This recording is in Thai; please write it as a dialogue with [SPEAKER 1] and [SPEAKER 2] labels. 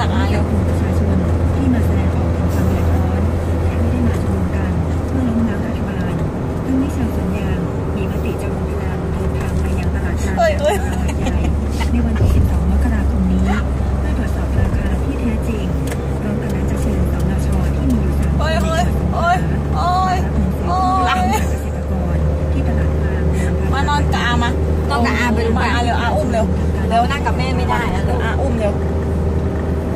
[SPEAKER 1] ตักอาเร็ว
[SPEAKER 2] กลุ่มประชาชนที่มาแสดงออกถึงความเดือดร้อนและไม่ได้มาชุมนุมกันเพื่อล้มล้างรัฐบาลทั้งนี้ชาวสวนยางมีมติจะรวมพลังเดินทางไปยังตลาดกลาง
[SPEAKER 1] เอ้ยเอ้ย
[SPEAKER 2] ตลาดใหญ่ในวันที่12มกราคมนี้ เพื่อตรวจสอบราคาที่แท้จริงพร้อมกันนั้นจะเชิญสนชที่มีอยู่สาม
[SPEAKER 1] โอ้ยโอ้ยโอ้ยโอ้ย
[SPEAKER 2] โอ้ยเกษตรกรที่ตลาดกลาง
[SPEAKER 1] มานอนกับอามานอนกับอาไปดูไปอาเร็วอาอุ้มเร็วเร็วนั่งกับแม่ไม่ได้นะเร็วอาอุ้มเร็ว